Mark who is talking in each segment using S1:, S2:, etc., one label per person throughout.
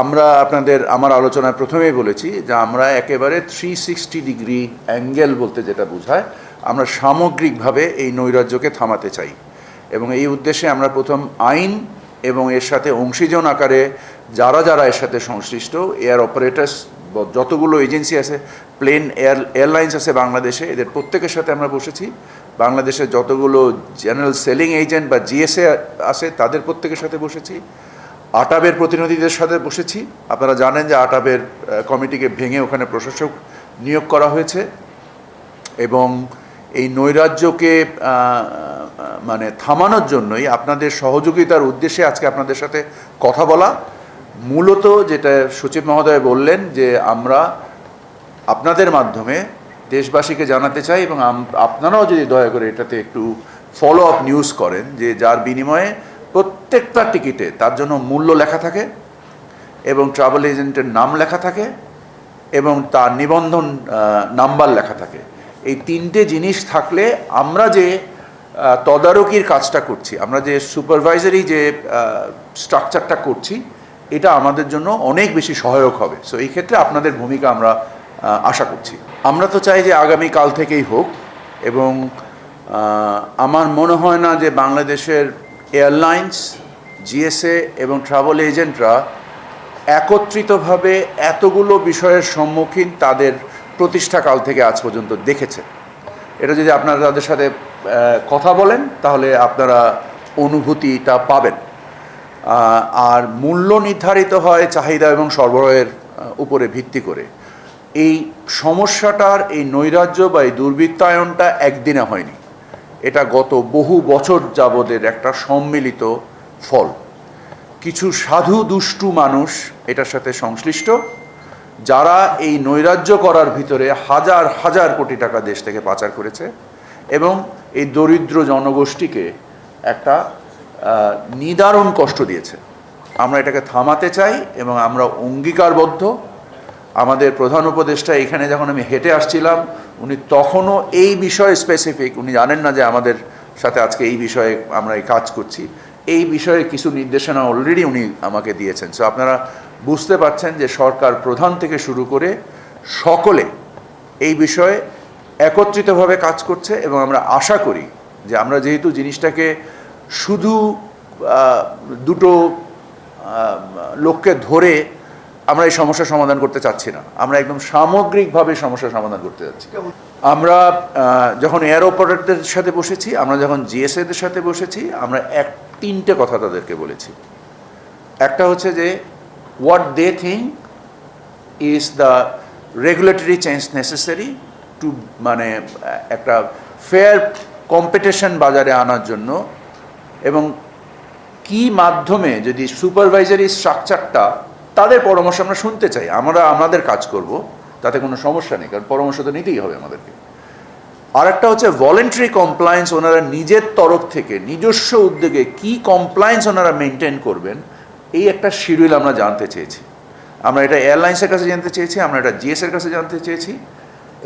S1: আমরা আপনাদের, আমার আলোচনায় প্রথমেই বলেছি যে আমরা একেবারে থ্রি সিক্সটি ডিগ্রি অ্যাঙ্গেল বলতে যেটা বোঝায়, আমরা সামগ্রিকভাবে এই নৈরাজ্যকে থামাতে চাই। এবং এই উদ্দেশ্যে আমরা প্রথম আইন এবং এর সাথে অংশীজন আকারে যারা যারা এর সাথে সংশ্লিষ্ট, এয়ার অপারেটার্স, যতগুলো এজেন্সি আছে, প্লেন এয়ার, এয়ারলাইন্স আছে বাংলাদেশে, এদের প্রত্যেকের সাথে আমরা বসেছি। বাংলাদেশের যতগুলো জেনারেল সেলিং এজেন্ট বা জিএসএ আছে, তাদের প্রত্যেকের সাথে বসেছি। আটাবের প্রতিনিধিদের সাথে বসেছি। আপনারা জানেন যে আটাবের কমিটিকে ভেঙে ওখানে প্রশাসক নিয়োগ করা হয়েছে এবং এই নৈরাজ্যকে মানে থামানোর জন্যই আপনাদের সহযোগিতার উদ্দেশ্যে আজকে আপনাদের সাথে কথা বলা। মূলত যেটা সচিব মহোদয় বললেন যে আমরা আপনাদের মাধ্যমে দেশবাসীকে জানাতে চাই এবং আপনারাও যদি দয়া করে এটাতে একটু ফলো আপ নিউজ করেন যে যার বিনিময়ে প্রত্যেকটা টিকিটে তার জন্য মূল্য লেখা থাকে এবং ট্রাভেল এজেন্টের নাম লেখা থাকে এবং তার নিবন্ধন নাম্বার লেখা থাকে। এই তিনটে জিনিস থাকলে আমরা যে তদারকির কাজটা করছি, আমরা যে সুপারভাইজারি যে স্ট্রাকচারটা করছি, এটা আমাদের জন্য অনেক বেশি সহায়ক হবে। সো এই ক্ষেত্রে আপনাদের ভূমিকা আমরা আশা করছি। আমরা তো চাই যে আগামী কাল থেকেই হোক এবং আমার মনে হয় না যে বাংলাদেশের এয়ারলাইন্স, জিএসএ এবং ট্রাভেল এজেন্টরা একত্রিতভাবে এতগুলো বিষয়ের সম্মুখীন তাদের প্রতিষ্ঠাকাল থেকে আজ পর্যন্ত দেখেছে। এটা যদি আপনারা তাদের সাথে কথা বলেন, তাহলে আপনারা অনুভূতিটা পাবেন। আর মূল্য নির্ধারিত হয় চাহিদা এবং সরবরাহের উপরে ভিত্তি করে। এই সমস্যাটার, এই নৈরাজ্য বা এই দুর্বৃত্তায়নটা একদিনে হয়নি। এটা গত বহু বছর যাবতের একটা সম্মিলিত ফল। কিছু সাধু দুষ্টু মানুষ এটার সাথে সংশ্লিষ্ট, যারা এই নৈরাজ্য করার ভিতরে হাজার হাজার কোটি টাকা দেশ থেকে পাচার করেছে এবং এই দরিদ্র জনগোষ্ঠীকে একটা নিদারুণ কষ্ট দিয়েছে। আমরা এটাকে থামাতে চাই এবং আমরা অঙ্গীকারবদ্ধ। আমাদের প্রধান উপদেষ্টা এখানে যখন আমি হেঁটে আসছিলাম উনি তখনও এই বিষয়ে স্পেসিফিক উনি জানেন না যে আমাদের সাথে আজকে এই বিষয়ে আমরা এই কাজ করছি। এই বিষয়ে কিছু নির্দেশনা অলরেডি উনি আমাকে দিয়েছেন। সো আপনারা বুঝতে পারছেন যে সরকার প্রধান থেকে শুরু করে সকলে এই বিষয়ে একত্রিতভাবে কাজ করছে এবং আমরা আশা করি যে আমরা যেহেতু জিনিসটাকে শুধু দুটো লোককে ধরে আমরা এই সমস্যার সমাধান করতে চাচ্ছি না। আমরা একদম সামগ্রিকভাবে সমস্যার সমাধান করতে যাচ্ছি আমরা যখন এয়ার অপারেটরদের সাথে বসেছি, আমরা যখন জিএসএদের সাথে বসেছি, আমরা এক, তিনটে কথা তাদেরকে বলেছি। একটা হচ্ছে যে what they think is the regulatory change necessary to মানে একটা ফেয়ার কম্পিটিশন বাজারে আনার জন্য এবং কি মাধ্যমে যদি সুপারভাইজারি স্ট্রাকচারটা তাদের পরামর্শ আমরা শুনতে চাই। আমরা, আমাদের কাজ করব, তাতে কোনো সমস্যা নেই, কারণ পরামর্শ তো নিতেই হবে আমাদেরকে। আরেকটা হচ্ছে ভলেন্টারি কমপ্লায়েন্স ওনারা নিজের তরফ থেকে, নিজস্ব উদ্যোগে কি কমপ্লায়েন্স ওনারা মেনটেন করবেন, এই একটা শিডিউল আমরা জানতে চেয়েছি। আমরা এটা এয়ারলাইন্সের কাছে জানতে চেয়েছি, আমরা এটা জিএসের কাছে জানতে চেয়েছি,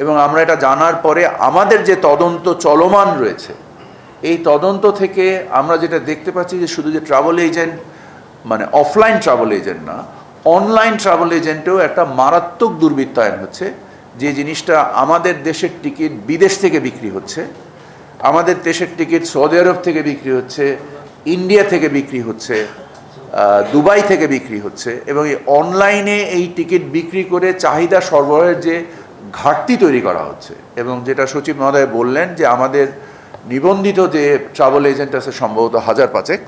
S1: এবং আমরা এটা জানার পরে আমাদের যে তদন্ত চলমান রয়েছে, এই তদন্ত থেকে আমরা যেটা দেখতে পাচ্ছি যে শুধু যে ট্রাভেল এজেন্ট মানে অফলাইন ট্রাভেল এজেন্ট না অনলাইন ট্রাভেল এজেন্টেও একটা মারাত্মক দুর্বৃত্তায়ন হচ্ছে, যে জিনিসটা আমাদের দেশের টিকিট বিদেশ থেকে বিক্রি হচ্ছে, আমাদের দেশের টিকিট সৌদি আরব থেকে বিক্রি হচ্ছে, ইন্ডিয়া থেকে বিক্রি হচ্ছে দুবাই থেকে বিক্রি হচ্ছে, এবং এই অনলাইনে এই টিকিট বিক্রি করে চাহিদা সরবরাহের যে ঘাটতি তৈরি করা হচ্ছে, এবং যেটা সচিব মহোদয় বললেন যে আমাদের নিবন্ধিত যে ট্রাভেল এজেন্ট আছে, সম্ভবত হাজার পাঁচেক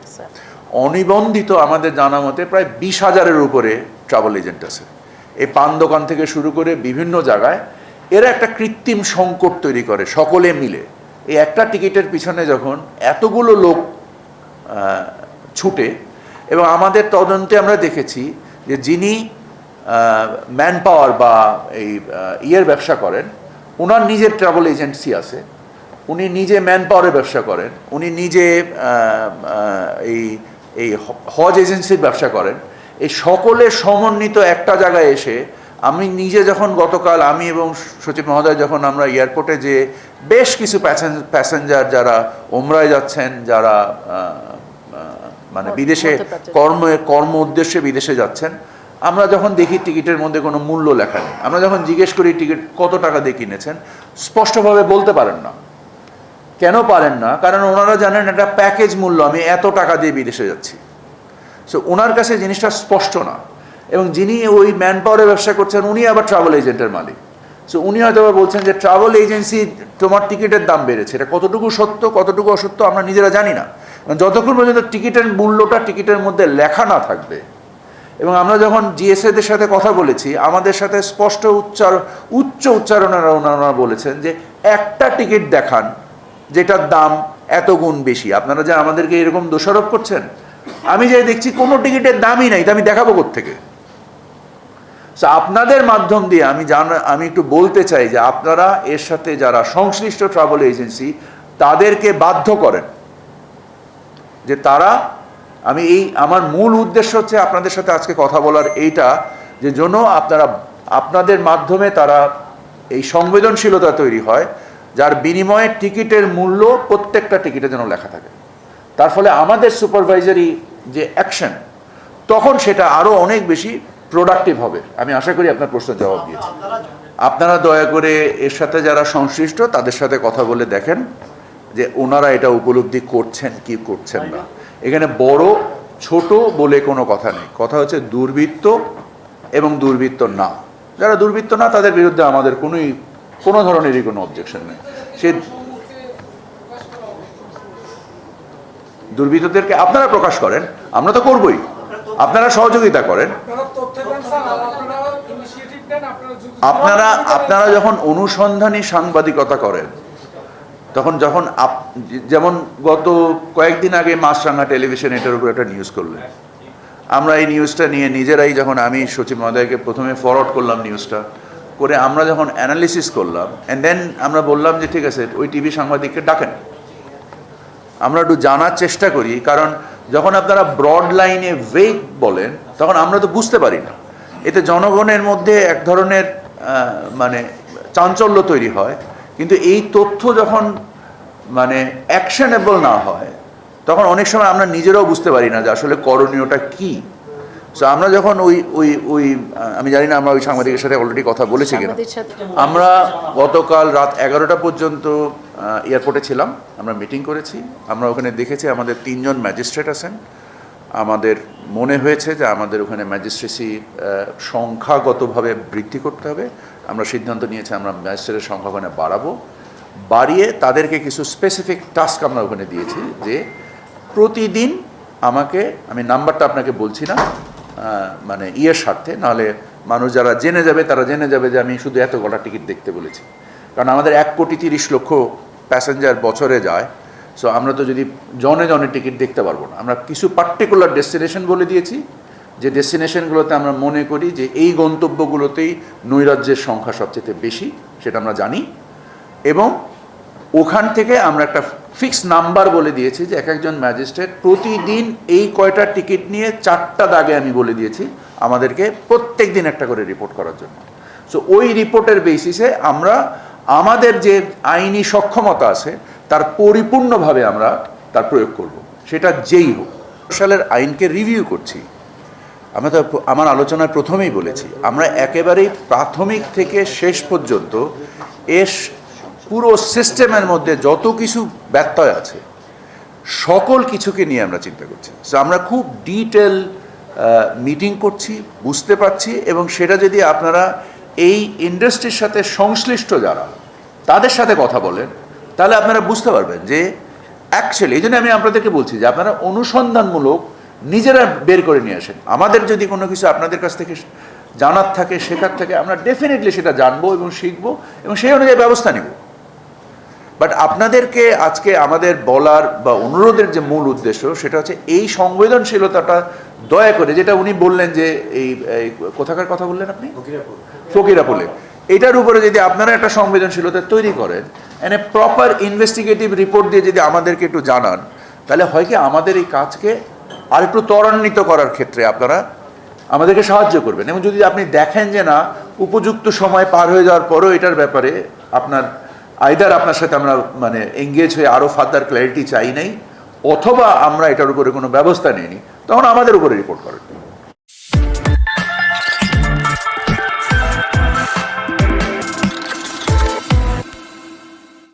S1: অনিবন্ধিত আমাদের জানা মতে প্রায় বিশ হাজারের উপরে ট্রাভেল এজেন্ট আছে। এই পান দোকান থেকে শুরু করে বিভিন্ন জায়গায় এরা একটা কৃত্রিম সংকট তৈরি করে, সকলে মিলে। এই একটা টিকিটের পিছনে যখন এতগুলো লোক ছুটে, এবং আমাদের তদন্তে আমরা দেখেছি যে যিনি ম্যান পাওয়ার বা এই ইয়ের ব্যবসা করেন ওনার নিজের ট্রাভেল এজেন্সি আছে। উনি নিজে ম্যান পাওয়ারের ব্যবসা করেন। উনি নিজে এই এই হজ এজেন্সির ব্যবসা করেন। এই সকলে সমন্বিত একটা জায়গায় এসে আমি নিজে যখন গতকাল আমি এবং সচিব মহোদয় যখন আমরা এয়ারপোর্টে যে বেশ কিছু প্যাসেঞ্জার যারা ওমরায় যাচ্ছেন যারা মানে বিদেশে। কর্ম কর্ম উদ্দেশ্যে বিদেশে যাচ্ছেন আমরা যখন দেখি টিকিটের মধ্যে কোনো মূল্য লেখা নেই। আমরা যখন জিজ্ঞেস করি টিকিট কত টাকা দিয়ে কিনেছেন স্পষ্টভাবে বলতে পারেন না। কেন পারেন না? কারণ ওনারা জানেন একটা প্যাকেজ মূল্য, আমি এত টাকা দিয়ে বিদেশে যাচ্ছি। সো ওনার কাছে জিনিসটা স্পষ্ট না। এবং যিনি ওই ম্যান পাওয়ারের ব্যবসা করছেন, উনি আবার ট্রাভেল এজেন্টের মালিক। সো উনি হয়তো বলছেন যে ট্রাভেল এজেন্সি তোমার টিকিটের দাম বেড়েছে। এটা কতটুকু সত্য, কতটুকু অসত্য, আমরা নিজেরা জানি না। যতক্ষণ পর্যন্ত টিকিটের মূল্যটা টিকিটের মধ্যে লেখা না থাকবে, এবং আমরা যখন জিএসএদের সাথে কথা বলেছি, আমাদের সাথে স্পষ্ট উচ্চার, উচ্চ উচ্চারণেরা ওনারা বলেছেন যে, একটা টিকিট দেখান যেটার দাম এত গুণ বেশি। আপনারা যে আমাদেরকে এরকম দোষারোপ করছেন? আমি যে দেখছি কোনো টিকিটের দামই নাই, তা আমি দেখাবো থেকে আপনাদের মাধ্যম দিয়ে আমি জান, আমি একটু বলতে চাই যে আপনারা এর সাথে যারা সংশ্লিষ্ট ট্রাভেল এজেন্সি তাদেরকে বাধ্য করেন যে তারা, আমি এই, আমার মূল উদ্দেশ্য হচ্ছে আপনাদের সাথে আজকে কথা বলার এইটা যে জন্য আপনারা, আপনাদের মাধ্যমে তারা এই সংবেদনশীলতা তৈরি হয়। যার বিনিময়ে টিকিটের মূল্য প্রত্যেকটা টিকিটে যেন লেখা থাকে। তার ফলে আমাদের সুপারভাইজারি যে অ্যাকশন, তখন সেটা আরও অনেক বেশি প্রোডাক্টিভ হবে। আমি আশা করি আপনার প্রশ্নের জবাব দিয়েছি। আপনারা দয়া করে এর সাথে যারা সংশ্লিষ্ট, তাদের সাথে কথা বলে দেখেন যে ওনারা এটা উপলব্ধি করছেন কি করছেন না। এখানে বড়, ছোট বলে কোনো কথা নেই। কথা হচ্ছে দুর্বৃত্ত এবং দুর্বৃত্ত না। যারা দুর্বৃত্ত না, তাদের বিরুদ্ধে আমাদের কোনোই কোনো ধরনেরই কোনো অবজেকশন নেই। সে দুর্বৃত্তদেরকে আপনারা প্রকাশ করেন, আমরা তো করবই। আপনারা সহযোগিতা করেন।
S2: আপনারা আপনারা
S1: যখন অনুসন্ধানী সাংবাদিকতা করেন, তখন যখন আপ- যেমন গত কয়েকদিন আগে মাছরাঙ্গা টেলিভিশন এটার উপর একটা নিউজ করলেন। আমরা এই নিউজটা নিয়ে নিজেরাই যখন আমি সচিব মহোদয়কে প্রথমে ফরওয়ার্ড করলাম নিউজটা করে আমরা যখন অ্যানালিসিস করলাম অ্যান্ড দেন আমরা বললাম যে ঠিক আছে, ওই টিভি সাংবাদিককে ডাকেন। আমরা একটু জানার চেষ্টা করি, কারণ যখন আপনারা ব্রড লাইনে ওয়েট বলেন, তখন আমরা তো বুঝতে পারি না। এতে জনগণের মধ্যে এক ধরনের মানে চাঞ্চল্য তৈরি হয়। কিন্তু এই তথ্য যখন মানে অ্যাকশনেবল না হয়, তখন অনেক সময় আমরা নিজেরাও বুঝতে পারি না যে আসলে করণীয়টা কী। সো আমরা যখন ওই ওই ওই আমি জানি না আমরা ওই সাংবাদিকের সাথে অলরেডি কথা বলেছি কিনা। আমরা গতকাল রাত এগারোটা পর্যন্ত এয়ারপোর্টে ছিলাম। আমরা মিটিং করেছি। আমরা ওখানে দেখেছি আমাদের তিনজন ম্যাজিস্ট্রেট আছেন। আমাদের মনে হয়েছে যে আমাদের ওখানে ম্যাজিস্ট্রেসি সংখ্যাগতভাবে বৃদ্ধি করতে হবে। আমরা সিদ্ধান্ত নিয়েছি আমরা ম্যাজিস্ট্রেটের সংখ্যা ওখানে বাড়াবো। বাড়িয়ে তাদেরকে কিছু স্পেসিফিক টাস্ক আমরা ওখানে দিয়েছি যে প্রতিদিন আমাকে আমি নাম্বারটা আপনাকে বলছি না মানে ইয়ের স্বার্থে নাহলে মানুষ যারা জেনে যাবে, তারা জেনে যাবে যে আমি শুধু এত কটা টিকিট দেখতে বলেছি। কারণ আমাদের এক কোটি তিরিশ লক্ষ প্যাসেঞ্জার বছরে যায় সো আমরা তো যদি জনে জনে টিকিট দেখতে পারব না। আমরা কিছু পার্টিকুলার ডেস্টিনেশন বলে দিয়েছি, যে ডেস্টিনেশনগুলোতে আমরা মনে করি যে এই গন্তব্যগুলোতেই নৈরাজ্যের সংখ্যা সবচেয়ে বেশি, সেটা আমরা জানি। এবং ওখান থেকে আমরা একটা ফিক্স নাম্বার বলে দিয়েছি যে এক একজন ম্যাজিস্ট্রেট প্রতিদিন এই কয়টা টিকিট নিয়ে চারটা দাগে আমি বলে দিয়েছি আমাদেরকে প্রত্যেক দিন একটা করে রিপোর্ট করার জন্য। সো ওই রিপোর্টের বেসিসে আমরা আমাদের যে আইনি সক্ষমতা আছে, তার পরিপূর্ণভাবে আমরা তার প্রয়োগ করব। সেটা যেই হোক। সালের আইনকে রিভিউ করছি। আমরা তো আমার আলোচনায় প্রথমেই বলেছি, আমরা একেবারেই প্রাথমিক থেকে শেষ পর্যন্ত এর পুরো সিস্টেমের মধ্যে যত কিছু ব্যত্যয় আছে সকল কিছুকে নিয়ে আমরা চিন্তা করছি। So, আমরা খুব ডিটেল মিটিং করছি বুঝতে পারছি এবং সেটা যদি আপনারা এই ইন্ডাস্ট্রির সাথে সংশ্লিষ্ট যারা তাদের সাথে কথা বলেন তাহলে আপনারা বুঝতে পারবেন যে অ্যাকচুয়ালি এই জন্য আমি আপনাদেরকে বলছি যে আপনারা অনুসন্ধানমূলক নিজেরা বের করে নিয়ে আসেন। আমাদের যদি কোনো কিছু আপনাদের কাছ থেকে জানার থাকে শেখার থাকে আমরা ডেফিনেটলি সেটা জানব এবং শিখব এবং সেই অনুযায়ী ব্যবস্থা নেব। বাট আপনাদেরকে আজকে আমাদের বলার বা অনুরোধের যে মূল উদ্দেশ্য সেটা হচ্ছে এই সংবেদনশীলতাটা দয়া করে যেটা উনি বললেন যে এই কোথাকার কথা বললেন আপনি? ফকিরাপুলে এটার উপরে যদি আপনারা একটা সংবেদনশীলতা তৈরি করেন এনে প্রপার ইনভেস্টিগেটিভ রিপোর্ট দিয়ে যদি আমাদেরকে একটু জানান তাহলে হয় কি আমাদের এই কাজকে আর একটু ত্বরান্বিত করার ক্ষেত্রে আপনারা আমাদেরকে সাহায্য করবেন। এবং যদি আপনি দেখেন যে না উপযুক্ত সময় পার হয়ে যাওয়ার পরেও এটার ব্যাপারে আপনার আইদার আপনার সাথে আমরা মানে এঙ্গেজ হয়ে আরও ফার্দার ক্ল্যারিটি চাই নাই, অথবা আমরা এটার উপরে কোনো ব্যবস্থা নিইনি, তখন আমাদের উপরে রিপোর্ট করেন।